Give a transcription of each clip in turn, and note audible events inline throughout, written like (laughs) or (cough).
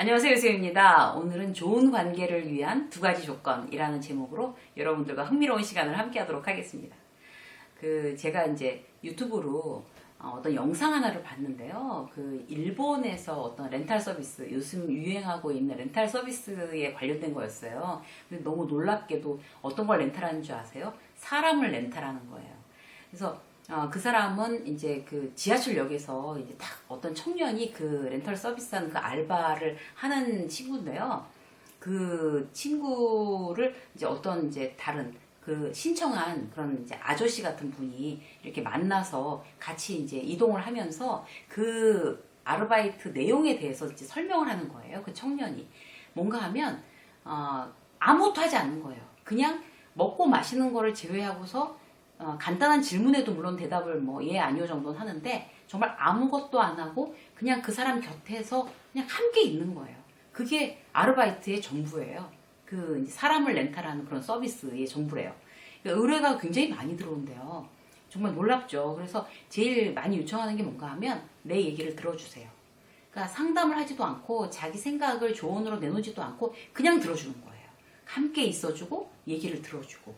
안녕하세요, 유세입니다. 오늘은 좋은 관계를 위한 두 가지 조건이라는 제목으로 여러분들과 흥미로운 시간을 함께 하도록 하겠습니다. 그, 제가 이제 유튜브로 어, 어떤 영상 하나를 봤는데요. 그, 일본에서 어떤 렌탈 서비스, 요즘 유행하고 있는 렌탈 서비스에 관련된 거였어요. 근데 너무 놀랍게도 어떤 걸 렌탈하는 줄 아세요? 사람을 렌탈하는 거예요. 그래서 어, 그 사람은 이제 그 지하철역에서 이제 딱 어떤 청년이 그 렌털 서비스하는 그 알바를 하는 친구인데요. 그 친구를 이제 어떤 이제 다른 그 신청한 그런 이제 아저씨 같은 분이 이렇게 만나서 같이 이제 이동을 하면서 그 아르바이트 내용에 대해서 이제 설명을 하는 거예요. 그 청년이 뭔가 하면 어, 아무것도 하지 않는 거예요. 그냥 먹고 마시는 거를 제외하고서 어, 간단한 질문에도 물론 대답을 뭐 예 아니요 정도는 하는데 정말 아무것도 안 하고 그냥 그 사람 곁에서 그냥 함께 있는 거예요. 그게 아르바이트의 전부예요. 그 사람을 렌탈하는 그런 서비스의 전부래요. 그러니까 의뢰가 굉장히 많이 들어온대요. 정말 놀랍죠. 그래서 제일 많이 요청하는 게 뭔가 하면 내 얘기를 들어주세요. 그러니까 상담을 하지도 않고 자기 생각을 조언으로 내놓지도 않고 그냥 들어주는 거예요. 함께 있어주고 얘기를 들어주고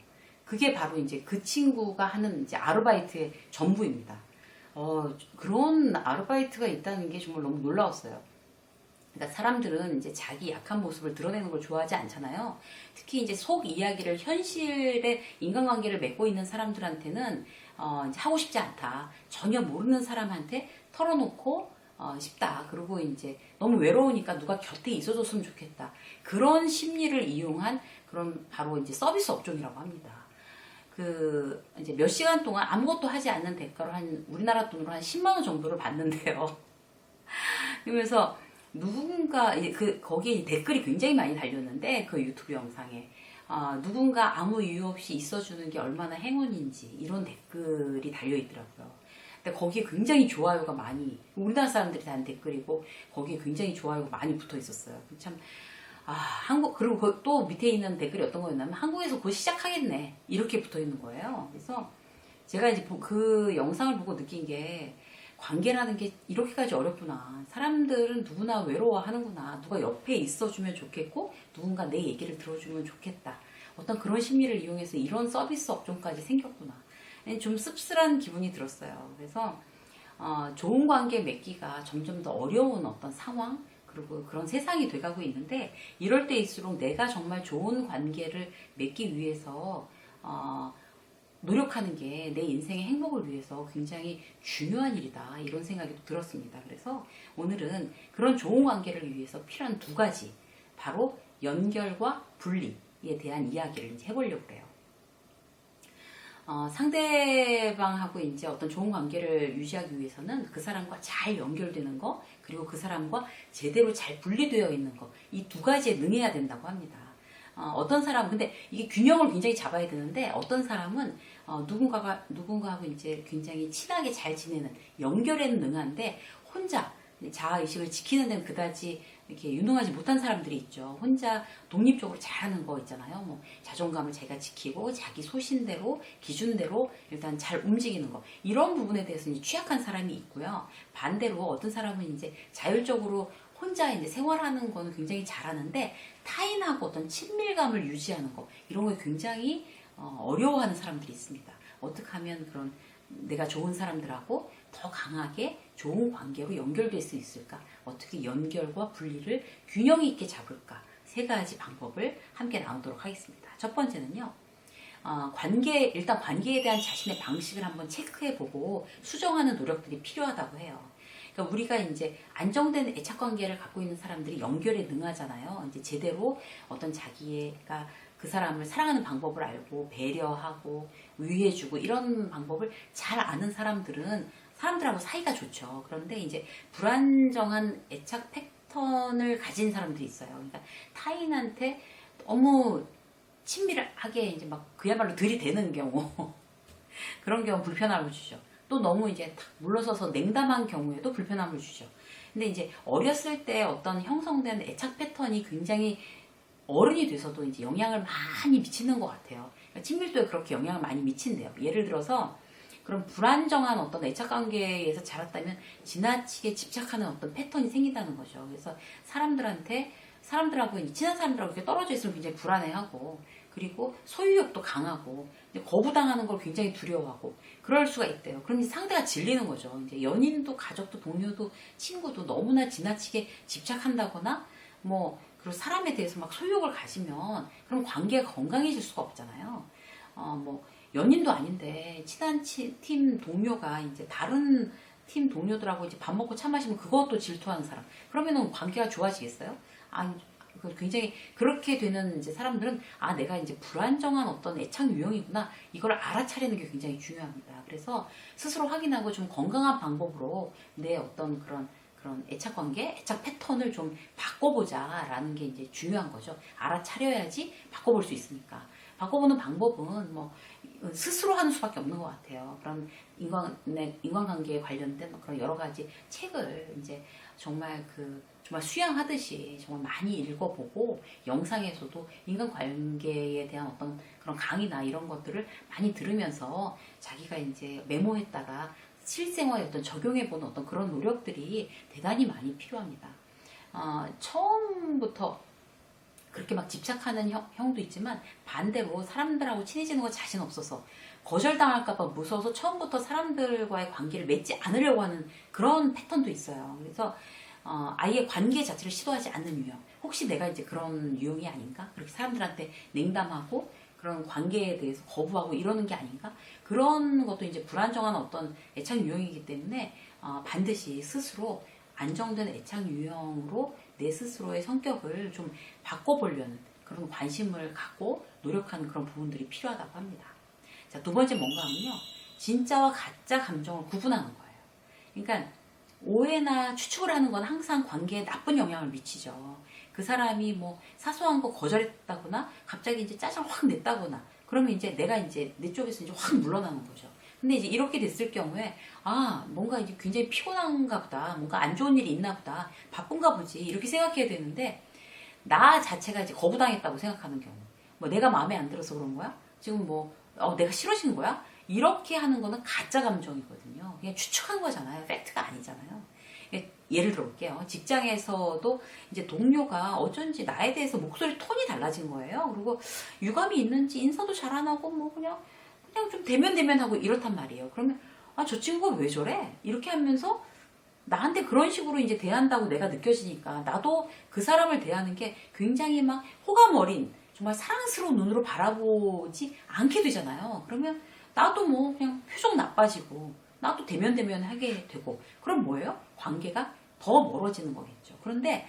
그게 바로 이제 그 친구가 하는 이제 아르바이트의 전부입니다. 어, 그런 아르바이트가 있다는 게 정말 너무 놀라웠어요. 그러니까 사람들은 이제 자기 약한 모습을 드러내는 걸 좋아하지 않잖아요. 특히 이제 속 이야기를 현실의 인간관계를 맺고 있는 사람들한테는 어, 하고 싶지 않다. 전혀 모르는 사람한테 털어놓고 어, 싶다. 그리고 이제 너무 외로우니까 누가 곁에 있어줬으면 좋겠다. 그런 심리를 이용한 그런 바로 이제 서비스 업종이라고 합니다. 그 이제 몇 시간 동안 아무것도 하지 않는 대가로 한 우리나라 돈으로 한 10만 원 정도를 받는데요. (laughs) 그러면서 누군가 그 거기에 댓글이 굉장히 많이 달렸는데 그 유튜브 영상에 어, 누군가 아무 이유 없이 있어주는 게 얼마나 행운인지 이런 댓글이 달려 있더라고요. 근데 거기에 굉장히 좋아요가 많이 우리나라 사람들이 단 댓글이고 거기에 굉장히 좋아요가 많이 붙어 있었어요. 참 아, 한국, 그리고 그또 밑에 있는 댓글이 어떤 거였냐면, 한국에서 곧 시작하겠네. 이렇게 붙어 있는 거예요. 그래서 제가 이제 그 영상을 보고 느낀 게, 관계라는 게 이렇게까지 어렵구나. 사람들은 누구나 외로워하는구나. 누가 옆에 있어주면 좋겠고, 누군가 내 얘기를 들어주면 좋겠다. 어떤 그런 심리를 이용해서 이런 서비스 업종까지 생겼구나. 좀 씁쓸한 기분이 들었어요. 그래서, 어, 좋은 관계 맺기가 점점 더 어려운 어떤 상황, 그리고 그런 세상이 돼가고 있는데 이럴 때일수록 내가 정말 좋은 관계를 맺기 위해서 어, 노력하는 게 내 인생의 행복을 위해서 굉장히 중요한 일이다 이런 생각이 들었습니다. 그래서 오늘은 그런 좋은 관계를 위해서 필요한 두 가지 바로 연결과 분리에 대한 이야기를 해보려고 해요. 어, 상대방하고 이제 어떤 좋은 관계를 유지하기 위해서는 그 사람과 잘 연결되는 거, 그리고 그 사람과 제대로 잘 분리되어 있는 거, 이 두 가지에 능해야 된다고 합니다. 어, 떤 사람은, 근데 이게 균형을 굉장히 잡아야 되는데, 어떤 사람은, 어, 누군가가, 누군가하고 이제 굉장히 친하게 잘 지내는, 연결에는 능한데, 혼자, 자아의식을 지키는 데는 그다지 이렇게 유능하지 못한 사람들이 있죠. 혼자 독립적으로 잘하는 거 있잖아요. 뭐 자존감을 제가 지키고 자기 소신대로 기준대로 일단 잘 움직이는 거 이런 부분에 대해서 이제 취약한 사람이 있고요. 반대로 어떤 사람은 이제 자율적으로 혼자 이제 생활하는 거는 굉장히 잘하는데 타인하고 어떤 친밀감을 유지하는 거 이런 거 굉장히 어, 어려워하는 사람들이 있습니다. 어떻게 하면 그런 내가 좋은 사람들하고 더 강하게 좋은 관계로 연결될 수 있을까? 어떻게 연결과 분리를 균형 있게 잡을까? 세 가지 방법을 함께 나누도록 하겠습니다. 첫 번째는요. 어, 관계, 일단 관계에 대한 자신의 방식을 한번 체크해보고 수정하는 노력들이 필요하다고 해요. 그러니까 우리가 이제 안정된 애착 관계를 갖고 있는 사람들이 연결에 능하잖아요. 이제 제대로 어떤 자기가 그 사람을 사랑하는 방법을 알고 배려하고 위해주고 이런 방법을 잘 아는 사람들은 사람들하고 사이가 좋죠. 그런데 이제 불안정한 애착 패턴을 가진 사람들이 있어요. 그러니까 타인한테 너무 친밀하게 이제 막 그야말로 들이대는 경우 (laughs) 그런 경우 불편함을 주죠. 또 너무 이제 탁 물러서서 냉담한 경우에도 불편함을 주죠. 근데 이제 어렸을 때 어떤 형성된 애착 패턴이 굉장히 어른이 돼서도 이제 영향을 많이 미치는 것 같아요. 그러니까 친밀도에 그렇게 영향을 많이 미친대요. 예를 들어서 그런 불안정한 어떤 애착 관계에서 자랐다면 지나치게 집착하는 어떤 패턴이 생긴다는 거죠. 그래서 사람들한테 사람들하고 친한 사람들하고 떨어져 있으면 굉장히 불안해하고 그리고 소유욕도 강하고 거부당하는 걸 굉장히 두려워하고 그럴 수가 있대요. 그럼 상대가 질리는 거죠. 이제 연인도 가족도 동료도 친구도 너무나 지나치게 집착한다거나 뭐 그리고 사람에 대해서 막 소유욕을 가지면 그럼 관계가 건강해질 수가 없잖아요. 어뭐 연인도 아닌데 친한 치- 팀 동료가 이제 다른 팀 동료들하고 이제 밥 먹고 차 마시면 그것도 질투하는 사람. 그러면은 관계가 좋아지겠어요? 그 굉장히 그렇게 되는 이제 사람들은 아 내가 이제 불안정한 어떤 애착 유형이구나 이걸 알아차리는 게 굉장히 중요합니다. 그래서 스스로 확인하고 좀 건강한 방법으로 내 어떤 그런 그런 애착 관계, 애착 패턴을 좀 바꿔보자라는 게 이제 중요한 거죠. 알아차려야지 바꿔볼 수 있으니까. 바꿔보는 방법은 뭐 스스로 하는 수밖에 없는 것 같아요. 그런 인간 내 인간관계에 관련된 그런 여러 가지 책을 이제 정말 그 정말 수양하듯이 정말 많이 읽어보고 영상에서도 인간관계에 대한 어떤 그런 강의나 이런 것들을 많이 들으면서 자기가 이제 메모했다가 실생활에 어떤 적용해보는 어떤 그런 노력들이 대단히 많이 필요합니다. 어, 처음부터 그렇게 막 집착하는 형, 형도 있지만 반대로 사람들하고 친해지는 거 자신 없어서 거절당할까봐 무서워서 처음부터 사람들과의 관계를 맺지 않으려고 하는 그런 패턴도 있어요. 그래서 어, 아예 관계 자체를 시도하지 않는 유형. 혹시 내가 이제 그런 유형이 아닌가? 그렇게 사람들한테 냉담하고 그런 관계에 대해서 거부하고 이러는 게 아닌가? 그런 것도 이제 불안정한 어떤 애착 유형이기 때문에 어, 반드시 스스로 안정된 애착 유형으로 내 스스로의 성격을 좀 바꿔보려는 그런 관심을 갖고 노력하는 그런 부분들이 필요하다고 합니다. 자, 두 번째 뭔가 하면요. 진짜와 가짜 감정을 구분하는 거예요. 그러니까 오해나 추측을 하는 건 항상 관계에 나쁜 영향을 미치죠. 그 사람이 뭐 사소한 거 거절했다거나 갑자기 이제 짜증을 확 냈다거나 그러면 이제 내가 이제 내 쪽에서 이제 확 물러나는 거죠. 근데 이제 이렇게 됐을 경우에 아 뭔가 이제 굉장히 피곤한가 보다 뭔가 안 좋은 일이 있나 보다 바쁜가 보지 이렇게 생각해야 되는데 나 자체가 이제 거부당했다고 생각하는 경우. 뭐 내가 마음에 안 들어서 그런 거야? 지금 뭐 어, 내가 싫어진 거야? 이렇게 하는 거는 가짜 감정이거든요. 그냥 추측한 거잖아요. 팩트가 아니잖아요. 예, 예를 들어볼게요. 직장에서도 이제 동료가 어쩐지 나에 대해서 목소리 톤이 달라진 거예요. 그리고 유감이 있는지 인사도 잘 안 하고 뭐 그냥 그냥 좀 대면대면하고 이렇단 말이에요. 그러면 아 저 친구가 왜 저래? 이렇게 하면서 나한테 그런 식으로 이제 대한다고 내가 느껴지니까 나도 그 사람을 대하는 게 굉장히 막 호감 어린 정말 사랑스러운 눈으로 바라보지 않게 되잖아요. 그러면 나도 뭐 그냥 표정 나빠지고 나도 대면대면 하게 되고 그럼 뭐예요? 관계가 더 멀어지는 거겠죠. 그런데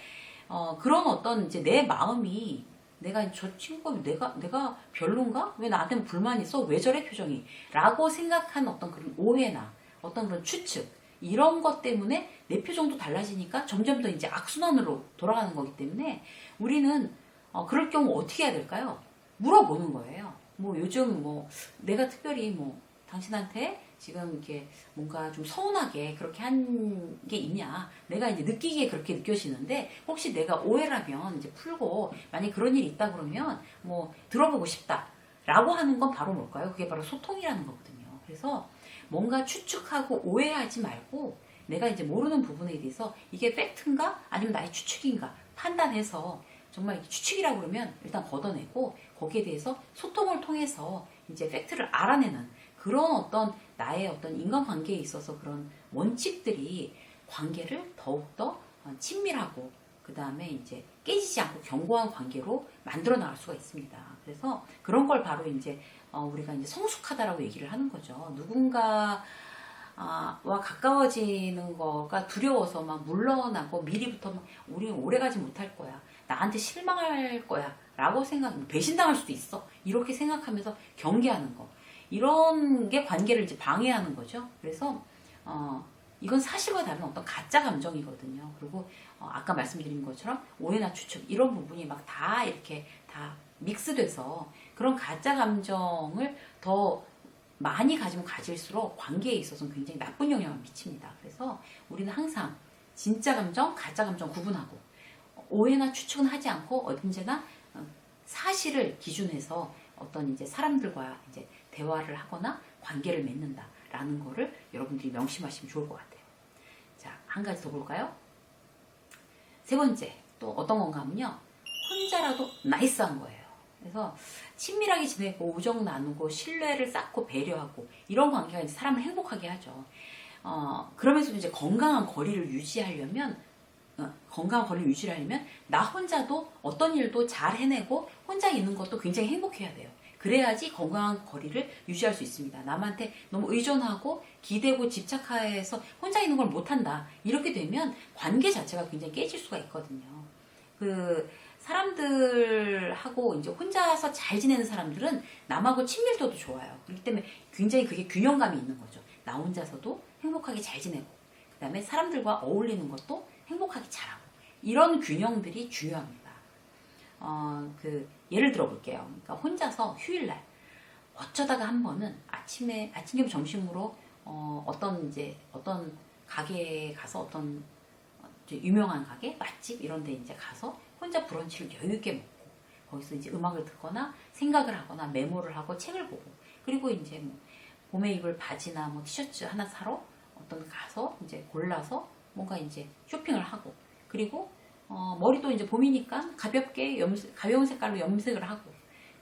어, 그런 어떤 이제 내 마음이 내가 저 친구가 내가 내가 별론가? 왜 나한테 불만 있어? 왜 저래 표정이? 라고 생각한 어떤 그런 오해나 어떤 그런 추측 이런 것 때문에 내 표정도 달라지니까 점점 더 이제 악순환으로 돌아가는 거기 때문에 우리는 어, 그럴 경우 어떻게 해야 될까요? 물어보는 거예요. 뭐 요즘 뭐 내가 특별히 뭐 당신한테 지금 이렇게 뭔가 좀 서운하게 그렇게 한 게 있냐. 내가 이제 느끼기에 그렇게 느껴지는데 혹시 내가 오해라면 이제 풀고 만약 그런 일이 있다 그러면 뭐 들어보고 싶다. 라고 하는 건 바로 뭘까요? 그게 바로 소통이라는 거거든요. 그래서 뭔가 추측하고 오해하지 말고 내가 이제 모르는 부분에 대해서 이게 팩트인가 아니면 나의 추측인가 판단해서 정말 추측이라고 그러면 일단 걷어내고 거기에 대해서 소통을 통해서 이제 팩트를 알아내는 그런 어떤 나의 어떤 인간관계에 있어서 그런 원칙들이 관계를 더욱더 어, 친밀하고 그 다음에 이제 깨지지 않고 견고한 관계로 만들어 나갈 수가 있습니다. 그래서 그런 걸 바로 이제 어, 우리가 이제 성숙하다라고 얘기를 하는 거죠. 누군가 아, 와 가까워지는 거가 두려워서 막 물러나고 미리부터 막 우리 오래가지 못할 거야. 나한테 실망할 거야. 라고 생각, 배신당할 수도 있어. 이렇게 생각하면서 경계하는 거. 이런 게 관계를 이제 방해하는 거죠. 그래서, 어, 이건 사실과 다른 어떤 가짜 감정이거든요. 그리고, 어, 아까 말씀드린 것처럼 오해나 추측, 이런 부분이 막 다 이렇게 다 믹스돼서 그런 가짜 감정을 더 많이 가지면 가질수록 관계에 있어서는 굉장히 나쁜 영향을 미칩니다. 그래서 우리는 항상 진짜 감정, 가짜 감정 구분하고 오해나 추측은 하지 않고 언제나 어, 사실을 기준해서 어떤 이제 사람들과 이제 대화를 하거나 관계를 맺는다. 라는 거를 여러분들이 명심하시면 좋을 것 같아요. 자, 한 가지 더 볼까요? 세 번째, 또 어떤 건가 하면요. 혼자라도 나이스한 거예요. 그래서 친밀하게 지내고 우정 나누고 신뢰를 쌓고 배려하고 이런 관계가 이제 사람을 행복하게 하죠. 어, 그러면서도 이제 건강한 거리를 유지하려면 어, 건강한 거리를 유지하려면 나 혼자도 어떤 일도 잘 해내고 혼자 있는 것도 굉장히 행복해야 돼요. 그래야지 건강한 거리를 유지할 수 있습니다. 남한테 너무 의존하고 기대고 집착해서 혼자 있는 걸 못한다. 이렇게 되면 관계 자체가 굉장히 깨질 수가 있거든요. 그 사람들하고 이제 혼자서 잘 지내는 사람들은 남하고 친밀도도 좋아요. 그렇기 때문에 굉장히 그게 균형감이 있는 거죠. 나 혼자서도 행복하게 잘 지내고, 그 다음에 사람들과 어울리는 것도 행복하게 잘하고, 이런 균형들이 중요합니다. 어, 그, 예를 들어 볼게요. 그러니까 혼자서 휴일날, 어쩌다가 한 번은 아침에, 아침, 겸 점심으로, 어, 어떤 이제, 어떤 가게에 가서 어떤 유명한 가게, 맛집 이런 데 이제 가서 혼자 브런치를 여유 있게 먹고 거기서 이제 음악을 듣거나 생각을 하거나 메모를 하고 책을 보고 그리고 이제 뭐 봄에 입을 바지나 뭐 티셔츠 하나 사러 어떤 가서 이제 골라서 뭔가 이제 쇼핑을 하고 그리고 어, 머리도 이제 봄이니까 가볍게 염색, 가벼운 색깔로 염색을 하고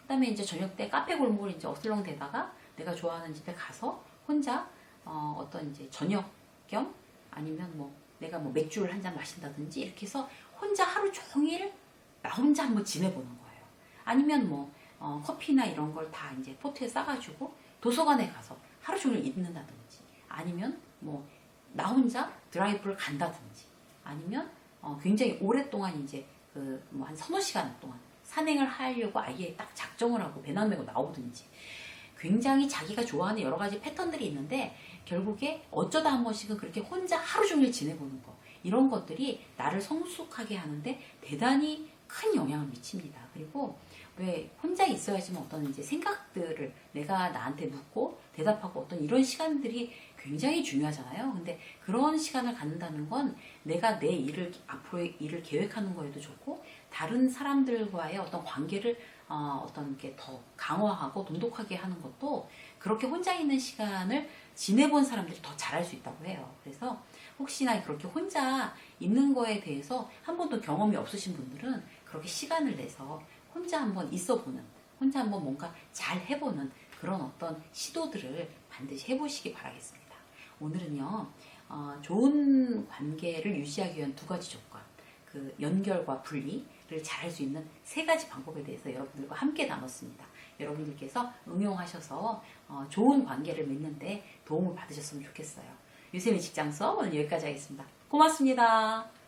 그 다음에 이제 저녁 때 카페 골목을 이제 어슬렁대다가 내가 좋아하는 집에 가서 혼자 어, 어떤 이제 저녁 겸 아니면 뭐 내가 뭐 맥주를 한 잔 마신다든지 이렇게 해서 혼자 하루 종일 나 혼자 한번 지내보는 거예요. 아니면 뭐 어, 커피나 이런 걸 다 이제 포트에 싸가지고 도서관에 가서 하루 종일 읽는다든지 아니면 뭐 나 혼자 드라이브를 간다든지 아니면 어, 굉장히 오랫동안 이제 그 뭐 한 서너 시간 동안 산행을 하려고 아예 딱 작정을 하고 배낭 메고 나오든지 굉장히 자기가 좋아하는 여러 가지 패턴들이 있는데 결국에 어쩌다 한 번씩은 그렇게 혼자 하루 종일 지내보는 거 이런 것들이 나를 성숙하게 하는데 대단히 큰 영향을 미칩니다. 그리고 왜 혼자 있어야지만 어떤 이제 생각들을 내가 나한테 묻고 대답하고 어떤 이런 시간들이 굉장히 중요하잖아요. 근데 그런 시간을 갖는다는 건 내가 내 일을 앞으로의 일을 계획하는 거에도 좋고 다른 사람들과의 어떤 관계를 어, 어떤 게더 강화하고 돈독하게 하는 것도 그렇게 혼자 있는 시간을 지내본 사람들이 더 잘할 수 있다고 해요. 그래서 혹시나 그렇게 혼자 있는 거에 대해서 한 번도 경험이 없으신 분들은 그렇게 시간을 내서 혼자 한번 있어 보는, 혼자 한번 뭔가 잘 해보는 그런 어떤 시도들을 반드시 해보시기 바라겠습니다. 오늘은요, 어, 좋은 관계를 유지하기 위한 두 가지 조건, 그 연결과 분리를 잘 할 수 있는 세 가지 방법에 대해서 여러분들과 함께 나눴습니다. 여러분들께서 응용하셔서 어, 좋은 관계를 맺는데 도움을 받으셨으면 좋겠어요. 유세미 직장 수업 오늘 여기까지 하겠습니다. 고맙습니다.